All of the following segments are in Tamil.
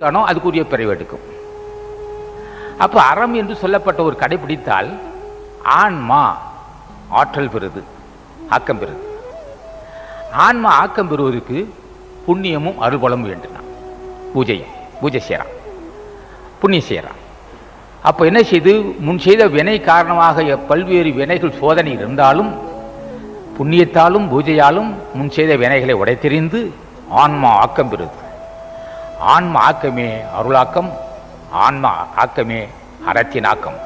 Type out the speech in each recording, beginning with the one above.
இருக்கானோ அதுக்குரிய பிறவை எடுக்கும். அப்போ அறம் என்று சொல்லப்பட்ட ஒரு கடைபிடித்தால் ஆன்மா ஆற்றல் பெறுது ஆக்கம் பெறுது. ஆன்மா ஆக்கம் பெறுவதற்கு புண்ணியமும் அருள்பலம் வேண்டும்? பூஜையும் பூஜை செய்கிறான் புண்ணியம் செய்கிறான் அப்போ என்ன செய்து? முன் செய்த வினை காரணமாக பல்வேறு வினைகள் சோதனை இருந்தாலும் புண்ணியத்தாலும் பூஜையாலும் முன் செய்த வினைகளை உடைத்தெறிந்து ஆன்மா ஆக்கம் பெறுது. ஆன்ம ஆக்கமே அருளாக்கம் ஆன்ம ஆக்கமே அறத்தினாக்கம்.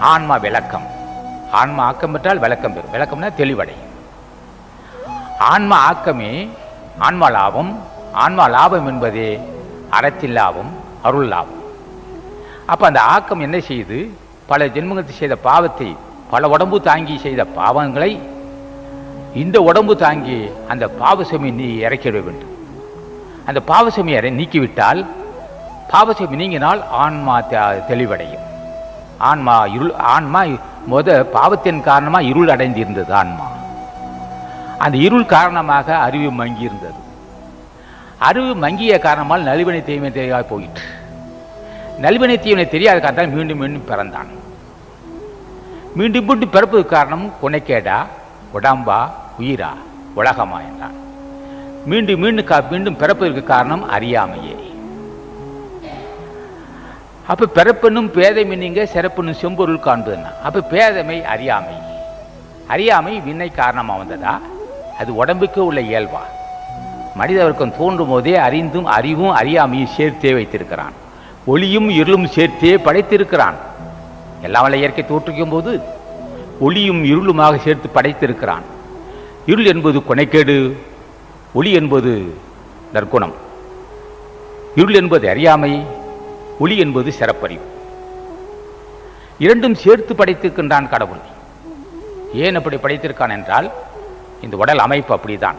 ஆன்மா விளக்கம். ஆன்மா ஆக்கம் பெற்றால் விளக்கம் பெறும். விளக்கம்னா தெளிவடையும். ஆன்மா ஆக்கமே ஆன்மா லாபம் ஆன்மா லாபம் என்பதே அறத்தின் லாபம் அருள் லாபம். அப்போ அந்த ஆக்கம் என்ன செய்யுது பல ஜென்மங்களுக்கு செய்த பாவத்தை பல உடம்பு தாங்கி செய்த பாவங்களை இந்த உடம்பு தாங்கி அந்த பாவசமி நீ இறக்கிட வேண்டும். அந்த பாவசமி நீக்கிவிட்டால் பாவசமி நீங்கினால் ஆன்மா தெளிவடையும். ஆன்மா இருள் ஆன்மா முத பாவத்தின் காரணமாக இருள் அடைந்திருந்தது ஆன்மா. அந்த இருள் காரணமாக அறிவு மங்கி இருந்தது அறிவு மங்கிய காரணமால் நலிவனை தீமை தெரியாத போயிற்று. நலிவனை தீவனை தெரியாத காரணத்தால் மீண்டும் மீண்டும் பிறந்தான். மீண்டும் மீண்டும் பிறப்பது காரணம் குணைக்கேடா உடம்பா உயிரா உலகமா என்றான். மீண்டும் மீண்டும் மீண்டும் பிறப்பதற்கு காரணம் அறியாமையே. அப்ப பிறப்பென்னும் பேதைமை நீங்க சிறப்பென்னும் செம்பொருள் காண்பதுன்னா அப்ப பேதமை அறியாமை. அறியாமை வினை காரணமா வந்ததா அது உடம்புக்கு உள்ள இயல்பா. மனித வர்க்கம் தோன்றும் போதே அறிந்தும் அறிவும் அறியாமையும் சேர்த்தே வைத்திருக்கிறான். ஒளியும் இருளும் சேர்த்தே படைத்திருக்கிறான். எல்லாம் வல்ல இயற்கை தோற்றுக்கும் போது ஒளியும் இருளுமாக சேர்த்து படைத்திருக்கிறான். இருள் என்பது கொனைக்கேடு. ஒளி என்பது நற்குணம். இருள் என்பது அறியாமை ஒளி என்பது சிறப்பறிவு. இரண்டும் சேர்த்து படைத்திருக்கின்றான் கடவுள். ஏன் அப்படி படைத்திருக்கான் என்றால் இந்த உடல் அமைப்பு அப்படிதான்.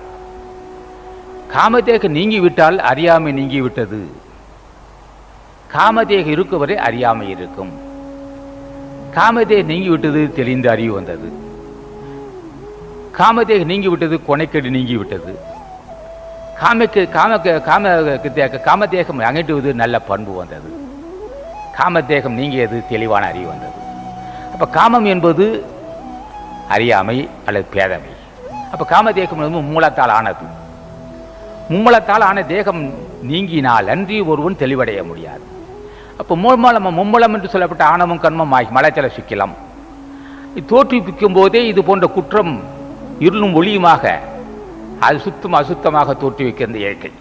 காமதேக நீங்கிவிட்டால் அறியாமை நீங்கிவிட்டது. காமதேக இருக்கும் வரை அறியாமை இருக்கும். காமதேக நீங்கிவிட்டது தெளிந்த அறிவு வந்தது. காமதேக நீங்கிவிட்டது கொனைக்கேடு நீங்கிவிட்டது. காமக்கு காம காம காமதேகம் அகற்றுவது நல்ல பண்பு வந்தது. காமதேகம் நீங்கியது தெளிவான அறிவு வந்தது. அப்போ காமம் என்பது அறியாமை அல்லது பேதமை. அப்போ காமதேகம் என்பது மூலத்தால் ஆனது. மும்மலத்தால் ஆன தேகம் நீங்கினால் அன்றி ஒருவன் தெளிவடைய முடியாது. அப்போ மும்மலம் மும்மலம் என்று சொல்லப்பட்ட ஆணவம் கண்மம் ஆகி மலைச்சல சிக்கலாம். தோற்றுவிக்கும் போதே இது போன்ற குற்றம் இருளும் ஒளியுமாக அது சுத்தம் அசுத்தமாக தோற்றுவிக்கிற இந்த இயற்கை.